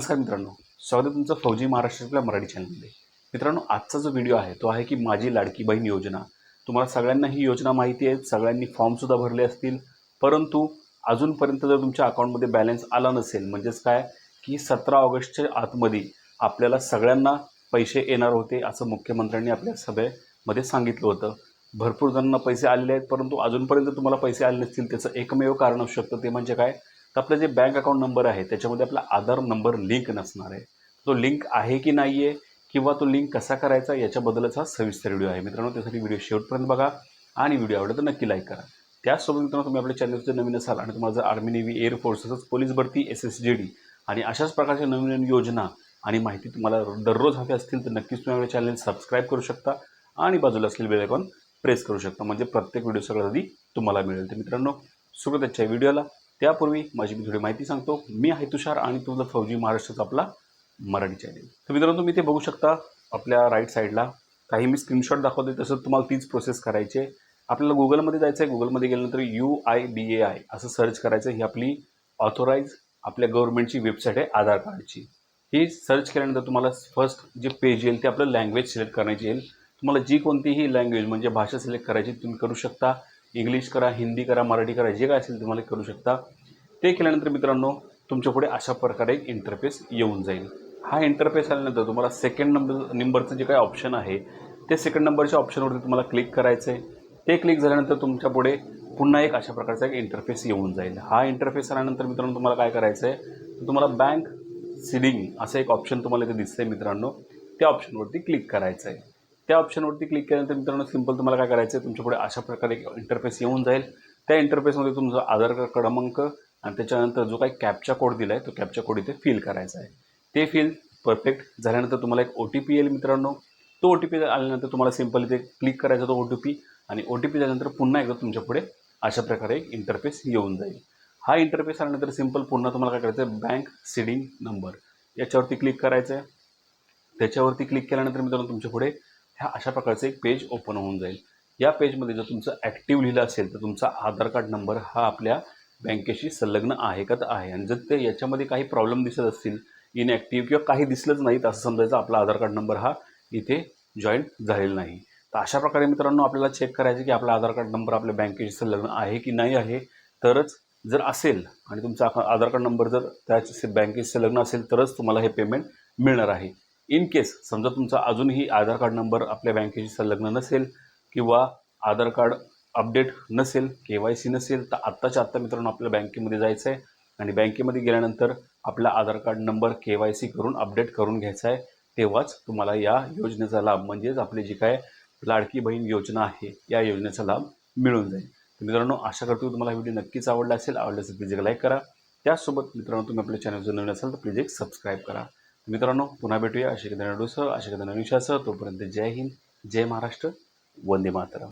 नमस्कार मित्रांनो. स्वागत आहे तुमचं फौजी महाराष्ट्रातल्या मराठी चॅनलमध्ये मित्रांनो आजचा जो व्हिडिओ आहे तो आहे की माझी लाडकी बहीण योजना. तुम्हाला सगळ्यांना ही योजना माहिती आहे सगळ्यांनी फॉर्मसुद्धा भरले असतील. परंतु अजूनपर्यंत जर तुमच्या अकाउंटमध्ये बॅलन्स आला नसेल म्हणजेच काय? की सतरा ऑगस्टच्या आतमध्ये आपल्याला सगळ्यांना पैसे येणार होते असं मुख्यमंत्र्यांनी आपल्या सभेमध्ये सांगितलं होतं. भरपूर जणांना पैसे आलेले आहेत परंतु अजूनपर्यंत तुम्हाला पैसे आले नसतील त्याचं एकमेव कारण असू शकतं ते म्हणजे काय? तर आपलं जे बँक अकाउंट नंबर आहे त्याच्यामध्ये आपला आधार नंबर लिंक नसणार आहे. तो लिंक आहे की नाही आहे किंवा तो लिंक कसा करायचा याच्याबद्दलच हा सविस्तर व्हिडिओ आहे. मित्रांनो त्यासाठी व्हिडिओ शेवटपर्यंत बघा आणि व्हिडिओ आवडला तर नक्की लाईक करा. त्याचसोबत मित्रांनो तुम्ही आपल्या चॅनलचे नवीन असाल आणि तुम्हाला जर आर्मी नेव्ही एअरफोर्स तसंच पोलीस भरती एस एस जी डी आणि अशाच प्रकारच्या नवीन नवीन योजना आणि माहिती तुम्हाला दररोज हवी असतील तर नक्कीच तुम्ही आपल्या चॅनल सबस्क्राईब करू शकता आणि बाजूला असलेले बेलायकॉन प्रेस करू शकता. म्हणजे प्रत्येक व्हिडिओ सगळ्यात आधी तुम्हाला मिळेल. तर मित्रांनो सुरुवात आजच्या व्हिडिओला त्यापूर्वी माझी मी थोडी माहिती सांगतो. मी आहे तुषार आणि तुझं फौजी महाराष्ट्राचा आपला मराठी चॅनेल तर मित्रांनो तुम्ही ते बघू शकता आपल्या राईट साईडला काही मी स्क्रीनशॉट दाखवते तसं तुम्हाला तीच प्रोसेस करायची आहे. आपल्याला गुगलमध्ये जायचं आहे गुगलमध्ये गेल्यानंतर U I D A I असं सर्च करायचं ही आपली ऑथोराईज आपल्या गव्हर्नमेंटची वेबसाईट आहे आधार कार्डची. ही सर्च केल्यानंतर तुम्हाला फर्स्ट जे पेज येईल ते आपलं लँग्वेज सिलेक्ट करण्याची येईल. तुम्हाला जी कोणतीही लँग्वेज म्हणजे भाषा सिलेक्ट करायची तुम्ही करू शकता. इंग्लिश करा हिंदी करा मराठी करा जे काय असेल तुम्हाला करू शकता. ते केल्यानंतर मित्रांनो तुमच्यापुढे अशा प्रकारे एक इंटरफेस येऊन जाईल. हा इंटरफेस आल्यानंतर तुम्हाला सेकंड नंबर नंबरचं जे काही ऑप्शन आहे ते सेकंड नंबरच्या ऑप्शनवरती तुम्हाला क्लिक करायचं आहे ते क्लिक झाल्यानंतर तुमच्यापुढे पुन्हा एक अशा प्रकारचा एक इंटरफेस येऊन जाईल. हा इंटरफेस आल्यानंतर मित्रांनो तुम्हाला काय करायचं आहे तुम्हाला बँक सिडिंग असं एक ऑप्शन तुम्हाला इथे दिसतंय मित्रांनो. त्या ऑप्शनवरती क्लिक करायचं आहे त्या ऑप्शनवरती क्लिक केल्यानंतर मित्रांनो सिंपल तुम्हाला काय करायचं आहे तुमच्यापुढे अशा प्रकारे एक इंटरफेस येऊन जाईल. त्या इंटरफेसमध्ये तुमचा आधार कार्ड क्रमांक आणि त्याच्यानंतर जो काही कॅपचा कोड दिला आहे तो कॅपचा कोड इथे फिल करायचा आहे. ते फिल परफेक्ट झाल्यानंतर तुम्हाला एक ओ टी पी येईल मित्रांनो. तो ओ टी पी आल्यानंतर तुम्हाला सिंपल इथे क्लिक करायचा तो ओ टी पी आणि ओ टी पी झाल्यानंतर पुन्हा एकदा तुमच्यापुढे अशा प्रकारे एक इंटरफेस येऊन जाईल. हा इंटरफेस आल्यानंतर सिंपल पुन्हा तुम्हाला काय करायचं आहे बँक सिडिंग नंबर याच्यावरती क्लिक करायचं आहे त्याच्यावरती क्लिक केल्यानंतर मित्रांनो तुमच्यापुढे ह्या अशा प्रकारचं एक पेज ओपन होऊन जाईल. या पेजमध्ये जर तुमचं ॲक्टिव्ह लिहिलं असेल तर तुमचा आधार कार्ड नंबर हा आपल्या बँकेशी संलग्न आहे का तर आहे. आणि जर ते याच्यामध्ये काही प्रॉब्लेम दिसत असतील इनॲक्टिव्ह किंवा काही दिसलंच नाही असं समजायचं आपला आधार कार्ड नंबर हा इथे जॉईन झालेला नाही. तर अशा प्रकारे मित्रांनो आपल्याला चेक करायचं की आपला आधार कार्ड नंबर आपल्या बँकेशी संलग्न आहे की नाही आहे. तरच जर असेल आणि तुमचा आधार कार्ड नंबर जर त्याच बँकेशी संलग्न असेल तरच तुम्हाला हे पेमेंट मिळणार आहे. इन केस समजा तुमचा अजूनही आधार कार्ड नंबर आपल्या बँकेशी संलग्न नसेल किंवा आधार कार्ड अपडेट नसेल के वाय सी नसेल तर आत्ताच्या आत्ता मित्रांनो आपल्या बँकेमध्ये जायचं आहे आणि बँकेमध्ये गेल्यानंतर आपला Aadhaar card number K Y C करून अपडेट करून घ्यायचा आहे तेव्हाच तुम्हाला या योजनेचा लाभ म्हणजेच आपली जी काय लाडकी बहीण योजना आहे या योजनेचा लाभ मिळून जाईल. तर मित्रांनो आशा करतो तुम्हाला व्हिडिओ नक्कीच आवडला असेल. आवडल्यास असेल प्लीज एक लाईक करा. त्याचसोबत मित्रांनो तुम्ही आपल्या चॅनल जर नवीन असाल तर प्लीज एक सबस्क्राईब करा. मित्रांनो पुन्हा भेटूया. अशा एखाद्या नडूसह अशा एखाद्या नवीन विषयासह तोपर्यंत जय हिंद जय महाराष्ट्र वंदे मातरम.